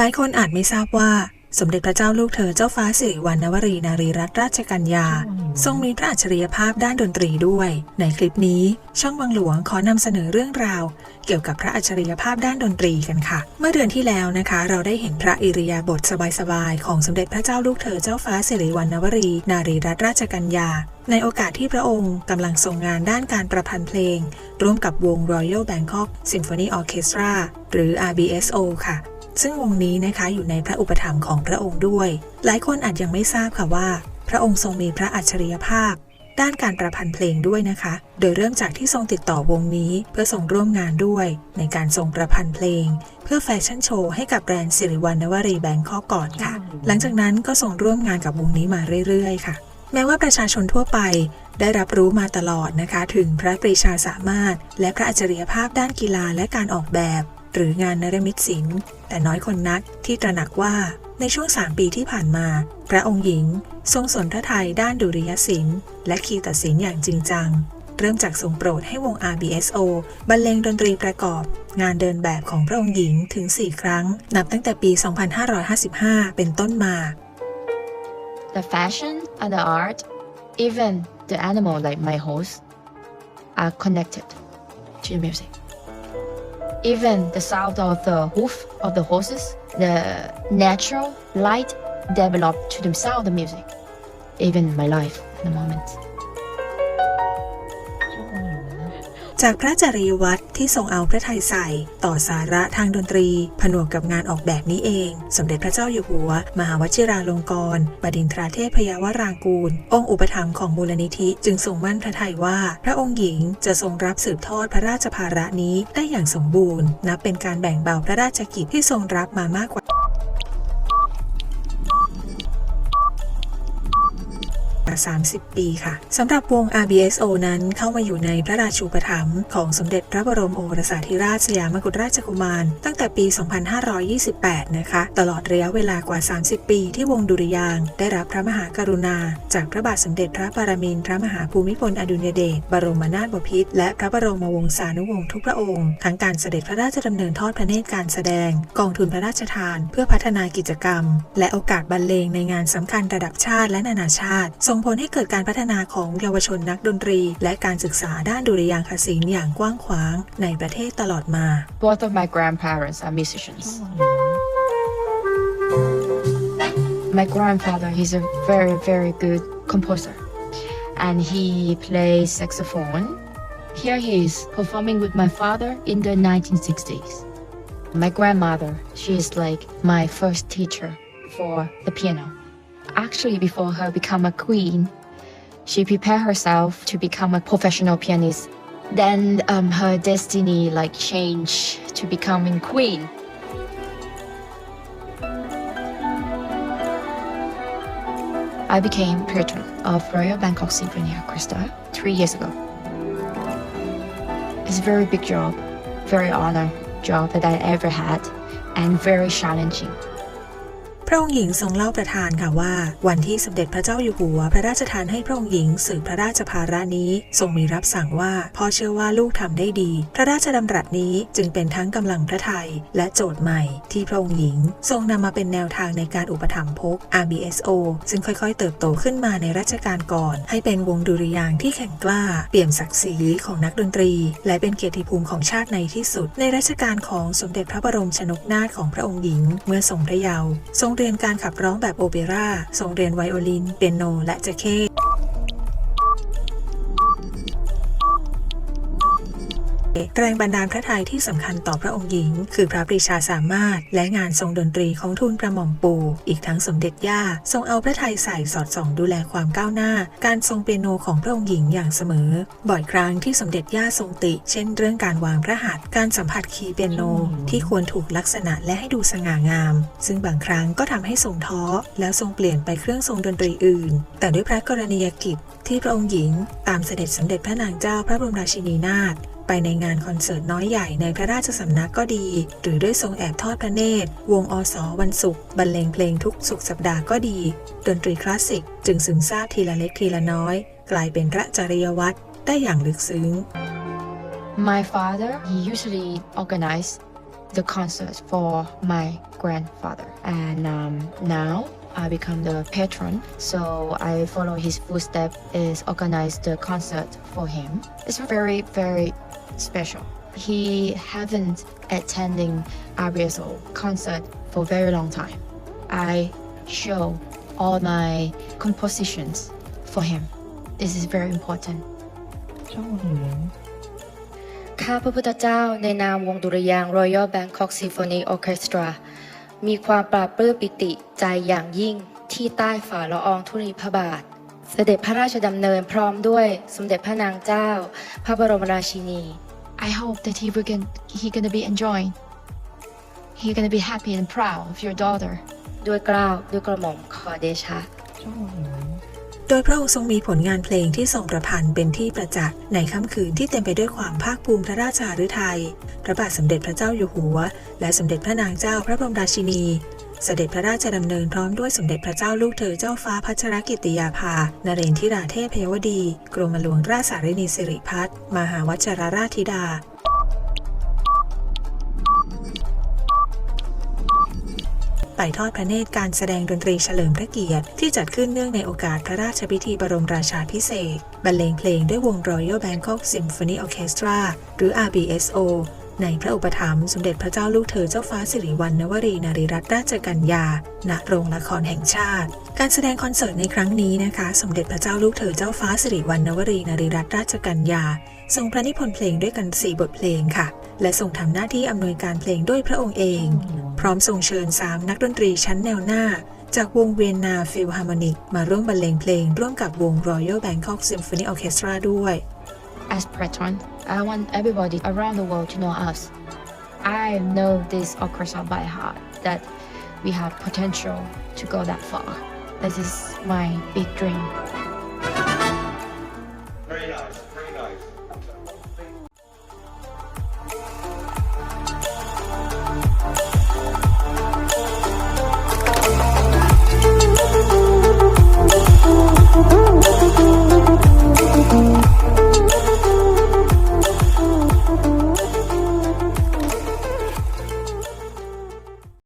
หลายคนอาจไม่ทราบว่าสมเด็จพระเจ้าลูกเธอเจ้าฟ้าสิริวัณณวรีนารีรัตนราชกัญญา ทรงมีพระอัจฉริยภาพด้านดนตรีด้วย ในคลิปนี้ ช่องวังหลวงขอนำเสนอเรื่องราว เกี่ยวกับพระอัจฉริยภาพด้านดนตรีกันค่ะ เมื่อเดือนที่แล้วนะคะ เราได้เห็นพระอิริยาบถสบายๆของสมเด็จพระเจ้าลูกเธอเจ้าฟ้าสิริวัณณวรีนารีรัตนราชกัญญา ในโอกาสที่พระองค์กำลังทรงงานด้านการประพันธ์เพลง ร่วมกับวง Royal Bangkok Symphony Orchestra หรือ RBSO ค่ะ ซึ่งวงนี้นะคะอยู่ในพระอุปถัมภ์ของพระองค์ด้วย หลายคนอาจยังไม่ทราบค่ะว่า พระองค์ทรงมีพระอัจฉริยภาพ ด้านการประพันธ์เพลงด้วยนะคะ โดยเริ่มจากที่ทรงติดต่อวงนี้เพื่อส่งร่วมงานด้วย ในการทรงประพันธ์เพลง เพื่อแฟชั่นโชว์ให้กับแบรนด์สิริวัณณวรีแบงคอกก่อนค่ะ หลังจากนั้นก็ส่งร่วมงานกับวงนี้มาเรื่อยๆ ค่ะแม้ว่าประชาชนทั่วไปได้รับรู้มาตลอดนะคะ ถึงพระปรีชาสามารถ และพระอัจฉริยภาพด้านกีฬาและการออกแบบ หรืองานนรมิตศิลป์แต่น้อยคนนักที่ตระหนักว่าในช่วง3ปีที่ผ่านมา พระองค์หญิง ทรงสนพระทัยด้านดุริยศิลป์และคีตศิลป์อย่างจริงจัง เริ่มจากทรงโปรดให้วง RBSO บรรเลงดนตรีประกอบ งานเดินแบบของพระองค์หญิงถึง 4 ครั้ง นับตั้งแต่ปี 2555 เป็นต้นมา the fashion and the art, even the animal like my horse, are connected to the music. Even the sound of the hoof of the horses, the natural light developed to themselves the music. Even my life at the moment. จากพระจริยวัตรที่ทรงเอาพระทัยใส่ ต่อสาระทางดนตรี ผนวกกับงานออกแบบนี้เอง สมเด็จพระเจ้าอยู่หัว มหาวชิราลงกรณบดินทราเทพยาวรางกูล องค์อุปถัมภ์ของมูลนิธิจึงทรงมั่นพระทัยว่า พระองค์หญิงจะทรงรับสืบทอดพระราชภาระนี้ได้อย่างสมบูรณ์ นับเป็นการแบ่งเบาพระราชกิจที่ทรงรับมามากกว่า ว่า 30 ปีค่ะสำหรับวง RBSO นั้นเข้ามาอยู่ในพระราชูปถัมภ์ของสมเด็จพระบรมโอรสาธิราชสยามกุฎราชกุมาร ตั้งแต่ปี 2528 นะคะ ตลอดระยะเวลากว่า 30 ปีที่วงดุริยางได้รับพระมหากรุณา จากพระบาทสมเด็จพระปรมินทรมหาภูมิพลอดุลยเดชบรมนาถบพิตรและพระบรมวงศานุวงศ์ทุกพระองค์ทั้งการเสด็จพระราชดำเนินทอดพระเนตรการแสดง กองทุนพระราชทาน เพื่อพัฒนากิจกรรม และโอกาสบรรเลงในงานสำคัญระดับชาติและนานาชาติส่งผลให้เกิดการพัฒนาของเยาวชนนักดนตรี และการศึกษาด้านดุริยางคศิลป์อย่างกว้างขวางในประเทศตลอดมา Both of my grandparents are musicians. My grandfather, he's a very, very good composer. And he plays saxophone. Here he is performing with my father in the 1960s. My grandmother, she is like my first teacher for the piano. Actually, before her become a queen, she prepared herself to become a professional pianist. Then um, her destiny like changed to becoming queen. I became patron of Royal Bangkok Symphony Orchestra three years ago. It's a very big job, very honor job that I ever had, and very challenging. พระองค์หญิงทรงเล่าประทานค่ะว่า วันที่สมเด็จพระเจ้าอยู่หัว พระราชทานให้พระองค์หญิงสืบพระราชภาระนี้ทรงมีรับสั่งว่าพ่อเชื่อว่าลูกทำได้ดี พระราชดำรัสนี้จึงเป็นทั้งกำลังพระทัยและโจทย์ใหม่ ที่พระองค์หญิง ทรงนำมาเป็นแนวทางในการอุปถัมภก RBSO ซึ่งค่อยๆ เติบโตขึ้นมาในรัชกาลก่อน ให้เป็นวงดุริยางที่แข็งกล้า เปี่ยมศักดิ์ศรีของนักดนตรี และเป็นเกียรติภูมิของชาติในที่สุด ในรัชกาลของสมเด็จพระบรมชนกนาถของพระองค์หญิง เมื่อทรงพระเยาว์ทรงเรียนการขับร้องแบบโอเปร่าทรงเรียนไวโอลิน เปียโน และแจเค้ แรงบันดาลพระทัยที่สำคัญต่อพระองค์หญิง คือพระปรีชาสามารถ และงานทรงดนตรีของทูลกระหม่อมปู่ อีกทั้งสมเด็จย่า ทรงเอาพระทัยใส่สอดส่องดูแลความก้าวหน้า การทรงเปียโนของพระองค์หญิงอย่างเสมอ บ่อยครั้งที่สมเด็จย่าทรงติ เช่น เรื่องการวางพระหัตถ์การสัมผัสคีย์เปียโน ที่ควรถูกลักษณะและให้ดูสง่างาม ซึ่งบางครั้งก็ทำให้ทรงท้อ แล้วทรงเปลี่ยนไปเครื่องทรงดนตรีอื่น แต่ด้วยพระกรณียกิจที่พระองค์หญิง ตามเสด็จสมเด็จพระนางเจ้าพระบรมราชินีนาถ ไปในงานคอนเสิร์ตน้อยใหญ่ในพระราชสำนักก็ดี หรือด้วยทรงแอบทอดพระเนตร วงอสวันศุกร์บรรเลงเพลงทุกสุขสัปดาห์ก็ดี ดนตรีคลาสสิก จึงซึมซาบทีละเล็กทีละน้อย กลายเป็นพระจริยวัตรได้อย่างลึกซึ้ง My father, he usually organized the concert for my grandfather. And um, now I become the patron, so I follow his footsteps. Is organize the concert for him. It's very very special. He haven't attending RBSO concert for very long time. I show all my compositions for him. This is very important. ช่องหลวงข้าพระพุทธเจ้าในนามวงดุริยางค์ Royal Bangkok Symphony Orchestra มีความปราบปลื้มปิติใจอย่างยิ่งที่ใต้ฝ่าละอองธุลีพระบาท เสด็จพระราชดำเนินพร้อมด้วยสมเด็จพระนางเจ้า พระบรมราชินี I hope that he will get, he gonna be enjoying. He gonna be happy and proud of your daughter. ด้วยเกล้าวด้วยกระหม่อมขอเดชะช่องหลวงโดยพระองค์ทรงมีผลงานเพลงที่ทรงประพันธ์เป็นที่ประจักษ์ในค่ำคืนที่เต็มไปด้วยความภาคภูมิพระราชาฤทัย พระบาทสมเด็จพระเจ้าอยู่หัว และสมเด็จพระนางเจ้าพระบรมราชินี เสด็จพระราชดำเนินพร้อมด้วยสมเด็จพระเจ้าลูกเธอเจ้าฟ้าพัชรกิติยาภา นเรนทิราเทพยวดี กรมหลวงราชสารินีสิริพัฒน์มหาวชรราชธิดาไปทอดพระเนตรการแสดงดนตรีเฉลิมพระเกียรติ ที่จัดขึ้นเนื่องในโอกาสพระราชพิธีบรมราชาพิเศษบรรเลงเพลงด้วยวง Royal Bangkok Symphony Orchestra หรือ RBSO ในพระอุปถัมภ์สมเด็จพระเจ้าลูกเธอเจ้าฟ้าสิริวัณณวรีนารีรัตนราชกัญญา ณ โรงละครแห่งชาติ การแสดงคอนเสิร์ตในครั้งนี้นะคะ สมเด็จพระเจ้าลูกเธอเจ้าฟ้าสิริวัณณวรีนารีรัตนราชกัญญา ทรงพระนิพนธ์เพลงด้วยกัน 4 บทเพลงค่ะ และทรงทำหน้าที่อำนวยการเพลงด้วยพระองค์เอง พร้อมทรงเชิญ 3 นักดนตรีชั้นแนวหน้า จากวงเวียนนาฟิลฮาร์โมนิกมาร่วมบรรเลงเพลง ร่วมกับวง Royal Bangkok Symphony Orchestra ด้วย As patron, I want everybody around the world to know us. I know this orchestra by heart that we have potential to go that far. This is my big dream.